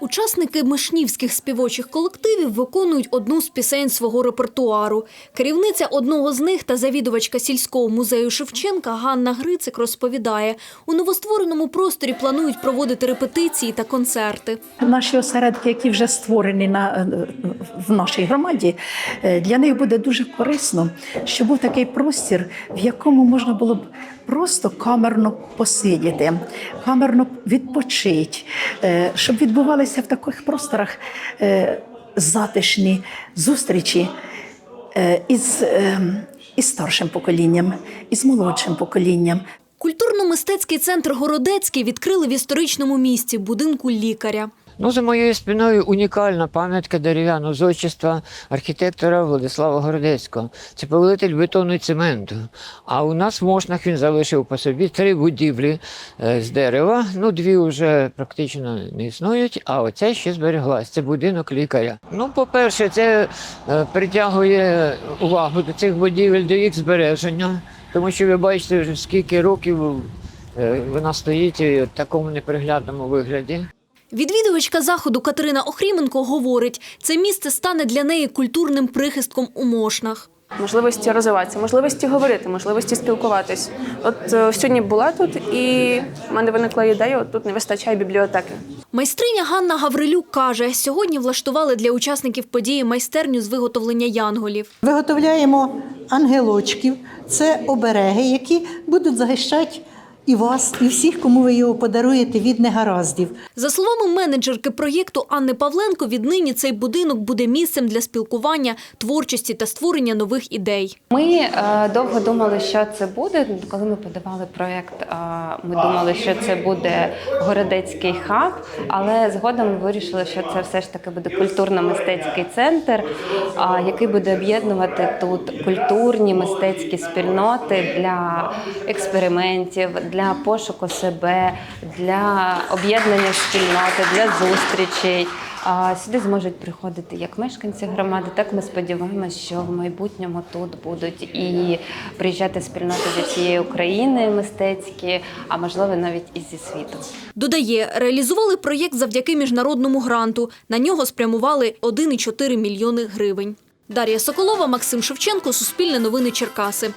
Учасники мишнівських співочих колективів виконують одну з пісень свого репертуару. Керівниця одного з них та завідувачка сільського музею Шевченка Ганна Грицик розповідає, у новоствореному просторі планують проводити репетиції та концерти. Наші осередки, які вже створені на, е, в нашій громаді, е, для них буде дуже корисно, щоб був такий простір, в якому можна було б просто камерно посидіти, камерно відпочити, е, щоб відбувалися в таких просторах е, затишні зустрічі е, із, із старшим поколінням, із молодшим поколінням. Культурно-мистецький центр Городецький відкрили в історичному місті будинку лікаря. Ну, за моєю спиною унікальна пам'ятка дерев'яного зодчества архітектора Владислава Городецького. Це повелитель бетону і цементу. А у нас в Мошнах він залишив по собі три будівлі е, з дерева. Ну, дві вже практично не існують, а оця ще збереглась. Це будинок лікаря. Ну, по-перше, це е, притягує увагу до цих будівель, до їх збереження. Тому що ви бачите, вже скільки років е, вона стоїть в такому неприглядному вигляді. Відвідувачка заходу Катерина Охріменко говорить, це місце стане для неї культурним прихистком у Мошнах. можливості розвиватися, можливості говорити, можливості спілкуватись. От е, сьогодні була тут, і в мене виникла ідея: от тут не вистачає бібліотеки. Майстриня Ганна Гаврилюк каже, сьогодні влаштували для учасників події майстерню з виготовлення янголів. Виготовляємо ангелочків. Це обереги, які будуть захищати і вас, і всіх, кому ви його подаруєте від негараздів. За словами менеджерки проєкту Анни Павленко, віднині цей будинок буде місцем для спілкування, творчості та створення нових ідей. Ми е, довго думали, що це буде. Коли ми подавали проєкт, е, ми думали, що це буде городецький хаб, але згодом ми вирішили, що це все ж таки буде культурно-мистецький центр, е, який буде об'єднувати тут культурні мистецькі спільноти для експериментів, для пошуку себе, для об'єднання спільноти, для зустрічей. Сюди зможуть приходити як мешканці громади, так ми сподіваємося, що в майбутньому тут будуть і приїжджати спільноти зі всієї України мистецькі, а можливо навіть і зі світу. Додає, реалізували проєкт завдяки міжнародному гранту. На нього спрямували 1,4 мільйони гривень. Дар'я Соколова, Максим Шевченко, Суспільне новини Черкаси.